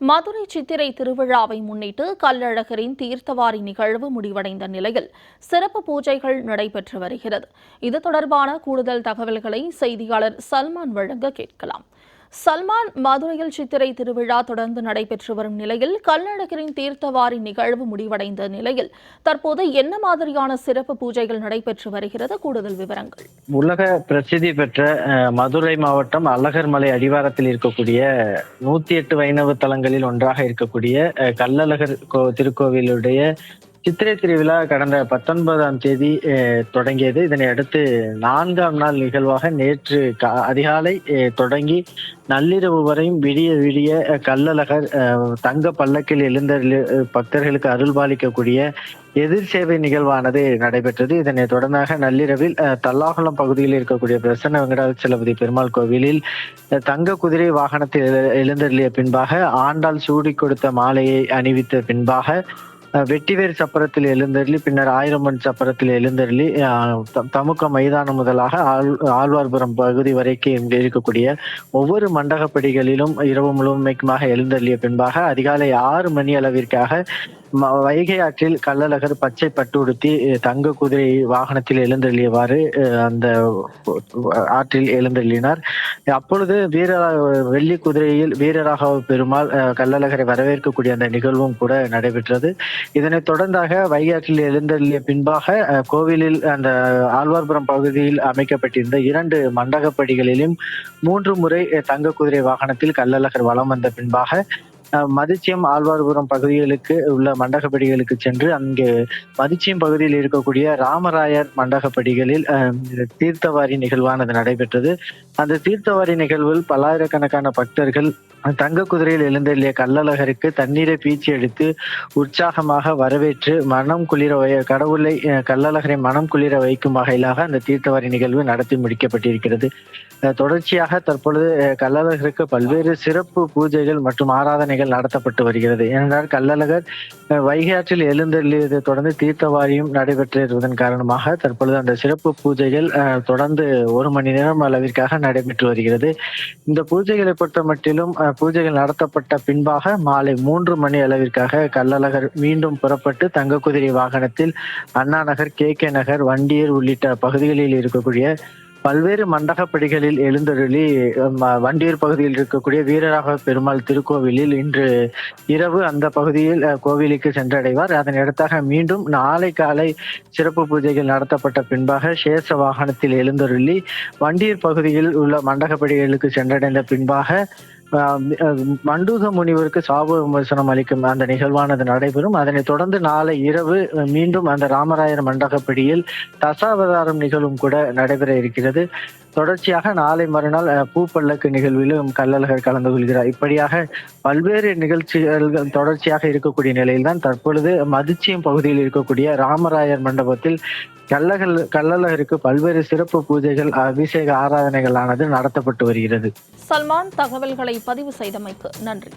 மதுரை சித்திரை திருவிழாவை முன்னிட்டு கள்ளழகரின் தீர்த்தவாரி நிகழ்வு முடிவடைந்த நிலையில் சிறப்பு பூஜைகள் நடைபெற்று வருகிறது. இது தொடர்பான கூடுதல் தகவல்களை செய்தியாளர் சல்மான் வழங்க கேட்கலாம். சல்மான் மதுரையில் சித்திரை திருவிழா தொடர்ந்து நடைபெற்று வரும் நிலையில் கல்நடகரின் தீர்த்தவாரி நிகழ்வு முடிவடைந்த நிலையில் தற்போது என்ன மாதிரியான சிறப்பு பூஜைகள் நடைபெற்று வருகிறது? கூடுதல் விவரங்கள். உலக பிரசித்தி பெற்ற அஹ், மதுரை மாவட்டம் அழகர்மலை அடிவாரத்தில் இருக்கக்கூடிய நூத்தி எட்டு வைணவ தலங்களில் ஒன்றாக இருக்கக்கூடிய அஹ், கோ- திருக்கோவிலுடைய சித்திரை திருவிழா கடந்த பத்தொன்பதாம் தேதி அஹ், தொடங்கியது. இதனை அடுத்து நான்காம் நாள் நிகழ்வாக நேற்று கா- அதிகாலை தொடங்கி நள்ளிரவு வரையும் விடிய விடிய கல்லழகர் கள்ளழகர் அஹ், தங்க பல்லக்கில் எழுந்த அஹ், பக்தர்களுக்கு அருள்பாலிக்கக்கூடிய எதிர் சேவை நிகழ்வானது நடைபெற்றது. இதனை தொடர்ந்தாக நள்ளிரவில் தல்லாகுளம் பகுதியில் இருக்கக்கூடிய பிரசன்ன வெங்கடாச்சலபதி பெருமாள் கோவிலில் தங்க குதிரை வாகனத்தில் எழு- எழுந்தருளிய பின்பாக ஆண்டாள் சூடி கொடுத்த மாலையை அணிவித்த பின்பாக வெட்டிவேர் சப்பரத்தில் எழுந்தருளி பின்னர் ஆயிரமன் சப்பரத்தில் எழுந்தருளி தமுக்க மைதானம் முதலாக ஆழ் ஆழ்வார்புரம் பகுதி வரைக்கும் இங்கு இருக்கக்கூடிய ஒவ்வொரு மண்டகப்படிகளிலும் இரவு முழுமைக்குமாக எழுந்தருளிய பின்பாக அதிகாலை ஆறு மணி அளவிற்காக ம- வைகை ஆற்றில் கள்ளழகர் பச்சை பட்டு உடுத்தி தங்க குதிரை வாகனத்தில் எழுந்தள்ளியவாறு அந்த ஆற்றில் எழுந்தள்ளினார் அப்பொழுது வீர வெள்ளி குதிரையில் வீரராக பெருமாள் அஹ், கள்ளழகரை வரவேற்கக்கூடிய அந்த நிகழ்வும் கூட நடைபெற்றது. இதனைத் தொடர்ந்தாக வைகாட்டில் ஆற்றில் எழுந்தருளிய பின்பாக அஹ், கோவிலில் அந்த ஆழ்வார்புரம் பகுதியில் அமைக்கப்பட்டிருந்த இரண்டு மண்டகப்படிகளிலும் மூன்று முறை தங்க குதிரை வாகனத்தில் கள்ளழகர் வலம் வந்த பின்பாக மதிச்சியம் ஆழ்வார்புரம் பகுதிகளுக்கு உள்ள மண்டகப்படிகளுக்கு சென்று அங்கு மதிச்சியம் பகுதியில் இருக்கக்கூடிய ராமராயர் மண்டகப்படிகளில் தீர்த்தவாரி நிகழ்வானது நடைபெற்றது. அந்த தீர்த்தவாரி நிகழ்வில் பல்லாயிரக்கணக்கான பக்தர்கள் தங்க குதிரையில் எழுந்தள்ளிய கள்ளழகருக்கு தண்ணீரை பீச்சி எடுத்து உற்சாகமாக வரவேற்று மனம் குளிர வை கடவுளை கள்ளழகரை மனம் குளிர வைக்கும் வகையிலாக அந்த தீர்த்தவாரி நிகழ்வு நடத்தி முடிக்கப்பட்டிருக்கிறது. தொடர்ச்சியாக தற்பொழுது கள்ளழகருக்கு பல்வேறு சிறப்பு பூஜைகள் மற்றும் ஆராதனைகள் நடத்தப்பட்டு வருகிறது. ஏனென்றால் கள்ளழகர் வைகாற்றில் வைகை ஆற்றில் எழுந்தள்ளியதை தொடர்ந்து தீர்த்தவாரியும் நடைபெற்றிருப்பதன் காரணமாக தற்பொழுது அந்த சிறப்பு பூஜைகள் தொடர்ந்து ஒரு மணி நேரம் அளவிற்காக நடைபெற்று வருகிறது. இந்த பூஜைகளை பொறுத்த மட்டிலும் பூஜைகள் நடத்தப்பட்ட பின்பாக மாலை மூன்று மணி அளவிற்காக கள்ளழகர் மீண்டும் புறப்பட்டு தங்க குதிரை வாகனத்தில் அண்ணா நகர் கே கே நகர் வண்டியர் உள்ளிட்ட பகுதிகளில் இருக்கக்கூடிய பல்வேறு மண்டகப்படிகளில் எழுந்தருளி ம- வண்டியூர் பகுதியில் இருக்கக்கூடிய வீரராக பெருமாள் திருக்கோவிலில் இன்று இரவு அந்த பகுதியில் கோவிலுக்கு சென்றடைவார். அதன் அடுத்தாக மீண்டும் நாளை காலை சிறப்பு பூஜைகள் நடத்தப்பட்ட பின்பாக சேஷ வாகனத்தில் எழுந்தருளி வண்டியூர் பகுதியில் உள்ள மண்டகப்படிகளுக்கு சென்றடைந்த பின்பாக மண்டூக முனிவருக்கு சாப விமர்சனம் அளிக்கும் அந்த நிகழ்வானது நடைபெறும். அதனைத் தொடர்ந்து நாளை இரவு அஹ், மீண்டும் அந்த ராமராயர் மண்டகப்படியில் தசாவதாரம் நிகழும் கூட நடைபெற இருக்கிறது. தொடர்ச்சியாக நாளை மறுநாள் பூப்பல்லக்கு நிகழ்விலும் கள்ளழகர் கலந்து கொள்கிறார். இப்படியாக பல்வேறு நிகழ்ச்சிகள் தொடர்ச்சியாக இருக்கக்கூடிய நிலையில்தான் தற்பொழுது மதிச்சியம் பகுதியில் இருக்கக்கூடிய ராமராயர் மண்டபத்தில் கல்லகல் கள்ளழகருக்கு பல்வேறு சிறப்பு பூஜைகள் அபிஷேக ஆராதனைகளானது நடத்தப்பட்டு வருகிறது. சல்மான் தகவல்களை பதிவு செய்தமைக்கு நன்றி.